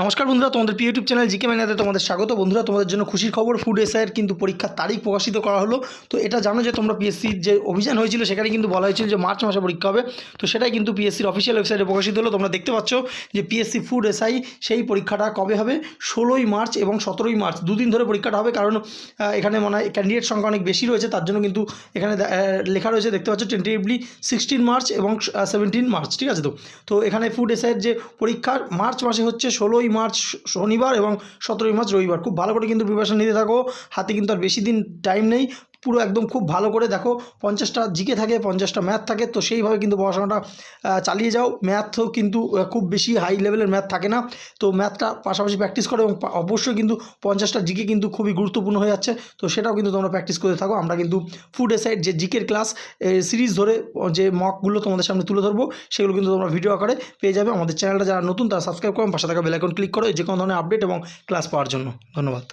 নমস্কার বন্ধুরা, তোমাদের প্রিয় ইউটিউব চ্যানেল জিকে ম্যানাতে তোমাদের স্বাগত। বন্ধুরা, তোমাদের জন্য খুশির খবর ফুড এসআইয়ের কিন্তু পরীক্ষার তারিখ প্রকাশিত করা হলো। তো এটা জানো যে তোমরা পিএসসির যে অভিযান হয়েছিল, সেখানে কিন্তু বলা হয়েছিল যে মার্চ মাসে পরীক্ষা হবে। তো সেটাই কিন্তু পিএসসির অফিসিয়াল ওয়েবসাইটে প্রকাশিত হলো। তোমরা দেখতে পাচ্ছ যে পিএসসি ফুড এসআই সেই পরীক্ষাটা কবে হবে? ষোলোই মার্চ এবং সতেরোই মার্চ। দুদিন ধরে পরীক্ষাটা হবে, কারণ এখানে মনে হয় ক্যান্ডিডেট সংখ্যা অনেক বেশি রয়েছে, তার জন্য কিন্তু এখানে লেখা রয়েছে, দেখতে পাচ্ছ টেন্টেটিভলি সিক্সটিন মার্চ এবং সেভেন্টিন মার্চ, ঠিক আছে তো? তো এখানে ফুড এসআইয়ের যে পরীক্ষা, মার্চ মাসে হচ্ছে ষোলোই মার্চ শনিবার এবং সতেরোই মার্চ রবিবার। খুব ভালো করে কিন্তু প্রিপারেশান নিতে থাকো। হাতে কিন্তু আর বেশি দিন টাইম নেই। পুরো একদম খুব ভালো করে দেখো, পঞ্চাশটা জিকে থাকে, পঞ্চাশটা ম্যাথ থাকে, তো সেইভাবে কিন্তু পড়াশোনাটা চালিয়ে যাও। ম্যাথও কিন্তু খুব বেশি হাই লেভেলের ম্যাথ থাকে না। তো ম্যাথটা পাশাপাশি প্র্যাকটিস করো এবং অবশ্যই কিন্তু পঞ্চাশটা জিকে কিন্তু খুবই গুরুত্বপূর্ণ হয়ে যাচ্ছে। তো সেটাও কিন্তু তোমরা প্র্যাকটিস করতে থাকো। আমরা কিন্তু ফুড এসাইড যে জিকের ক্লাস সিরিজ ধরে যে মকগুলো তোমাদের সামনে তুলে ধরবো, সেগুলো কিন্তু তোমরা ভিডিও আকারে পেয়ে যাবে। আমাদের চ্যানেলটা যারা নতুন, তারা সাবস্ক্রাইব করো পাশে থাকা বেলাইকন ক্লিক করো। যে কোনো ধরনের আপডেট এবং ক্লাস পাওয়ার জন্য। ধন্যবাদ।